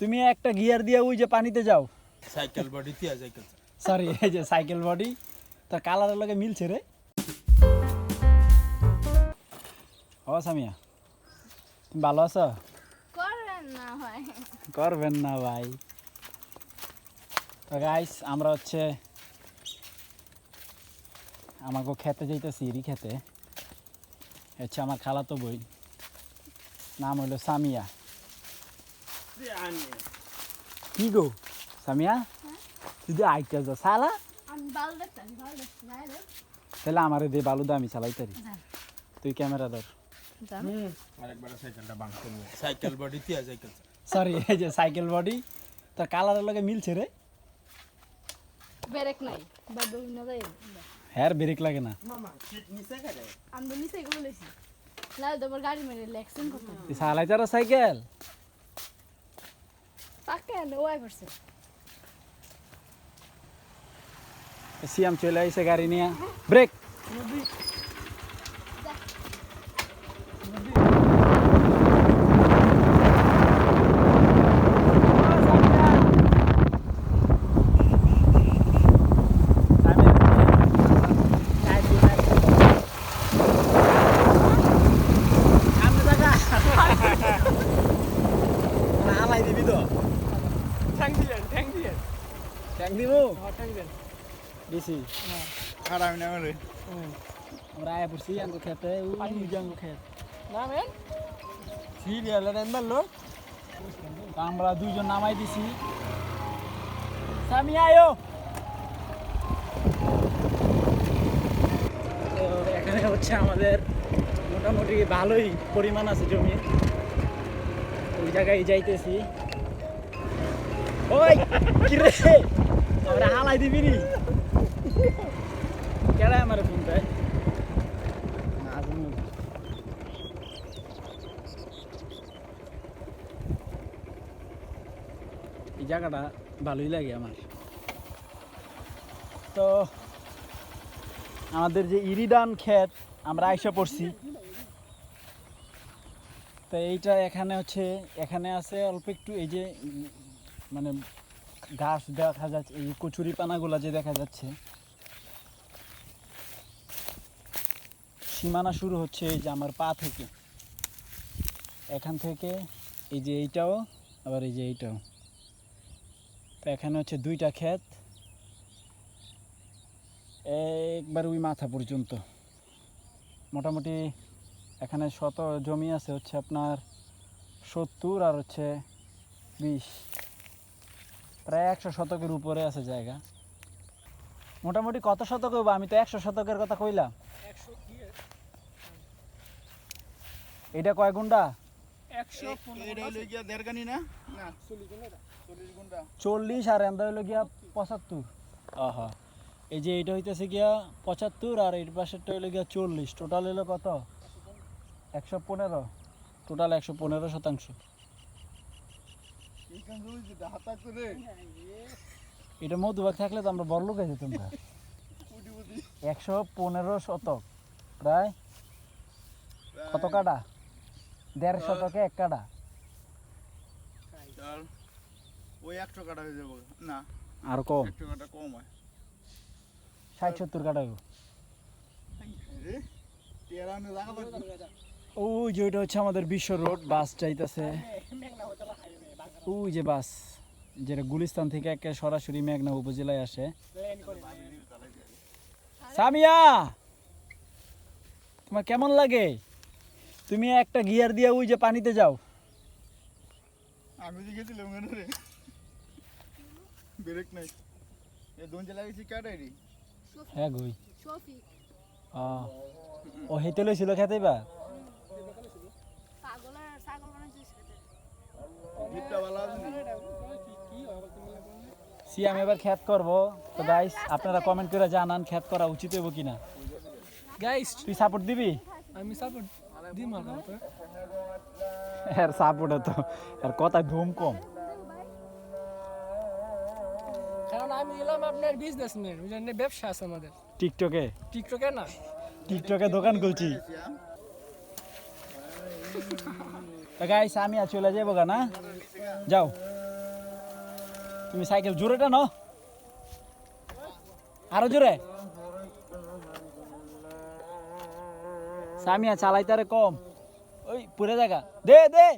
তুমি একটা গিয়ার দিয়ে ওই যে পানিতে যাও। সাইকেল বডি থিয়া সাইকেল সরি এই যে সাইকেল বডি তার কালারের লগে মিলছে রে। ও সামিয়া তুমি ভালো আছো? করেন না ভাই। করবেন না ভাই। তো গাইস আমরা হচ্ছে আমাকে খেতে যাইতেছি ইরি খেতে। হচ্ছে আমার খালাতো বই। নাম হইল সামিয়া। কি গো? সামিয়া? তুই যে আইতে যা সালা তাহলে আমার দে বালু দা আমি চালাইতারি যান। তুই ক্যামেরা ধর। সরি এই যে সাইকেল বডি তার কালারের লগে মিলছে রে। ব্রেক নাই হ্যাঁ ব্রেক লাগে না। মামা সিট আমি নিচে এগুলো না তোমার গাড়ি মেরে লেকশন করতাম তুই চালাইতার সাইকেল? পাকে না ওয়াই করছে। সিয়াম চলে আইসে গাড়ি নিয়ে। ব্রেক হালাই দিবি তো ঠ্যাং দিলেন ঠ্যাং দিলেন ট্যাঙ্ক দিব হ্যাঁ ঠ্যাং দিলেন দিছি খারাপ না করে আমরা আয়া পড়ছি আঙ্গু খেতে আঙ্গু না মেন সিরিয়াল আমরা দুইজন নামাই দিছি। সামি আয়ো। তো এখানে হচ্ছে আমাদের মোটামুটি ভালোই পরিমাণ আছে জমি। ওই জায়গায় যাইতেছি। ওই, কি রে? আমরা হালাই দিবি নি? কেডায় আমার ফোন দেয় এই জায়গাটা ভালোই লাগে আমার। তো, আমাদের যে ইরিডান ক্ষেত, আমরা আইসা পড়ছি। তো এইটা এখানে হচ্ছে, এখানে আছে অল্প একটু এই যে মানে ঘাস দেখা যাচ্ছে, এই কচুরি পানাগুলা যে দেখা যাচ্ছে। সীমানা শুরু হচ্ছে এই যে আমার পা থেকে। এখান থেকে এই যে এইটাও, আবার এই যে এইটাও। তো এখানে হচ্ছে দুইটা ক্ষেত। একবার ওই মাথা পর্যন্ত। মোটামুটি এখানে শত জমি আছে হচ্ছে আপনার সত্তর আর হচ্ছে বিশ। প্রায় একশো শতকের উপরে আছে জায়গা। মোটামুটি কত শতক হইব? আমি তো একশো শতকের কথা কইলাম। এটা কয় গুন্ডা? চল্লিশ আর এন্দা হইল গিয়া পঁচাত্তর। আহা। এই যে এটা হইতেছে গিয়া পঁচাত্তর আর এর পাশেরটা হইল গিয়া চল্লিশ। টোটাল হইল কত? একশো পনেরো টোটাল একশো পনেরো শতাংশ এটা মধুবাগ থাকলে তো আমরা বড় লোক হয়ে উঠি একশো পনেরো শতক প্রায় কত কাটা দেড় শতকে এক কাটা ওই একশো কাটা হয়ে যাব না আর কম একশো কাটা কম হয় ষাট সত্তর কাটা। ওই যে ওইটা হচ্ছে আমাদের বিশ্ব রোড বাস যাইতেছে। ওই যে বাস যেটা গুলিস্তান থেকে একে সরাসরি মেঘনা উপজেলায় আসে। সামিয়া! তোমার কেমন লাগে? তুমি একটা গিয়ার দিয়ে ওই যে পানিতে যাও। আমি গেছিলাম রে? ব্রেক নাই। এ দোন জেলা গেছি কাটাই হ্যাঁ গই শফিক। আহ, ও হেঁটে লইছিল খেতে বা ছাগলের ছাগল বানাইছিস খেতে গিটটা ভালো আছে না সি আমি এবার খ্যাত করব? তো গাইস আপনারা কমেন্ট করে জানান খ্যাত করা উচিত হইব কিনা। গাইস তুই সাপোর্ট দিবি? আমি সাপোর্ট দিম আর সাপোর্ট তো। এর কথা ধুম কম। কারণ আমি এলাম আপনার বিজনেসম্যান ওই জন্য ব্যবসা আছে আমাদের। টিকটকে টিকটকে না। টিকটকে দোকান খুলছি। তো গাইস আমি আর চলে যাব না? যাও। তুমি সাইকেল জোরে টানো। আরও জোরে। সামিয়া চালাইতারে কম। ওই পুরে জায়গা। দে দে।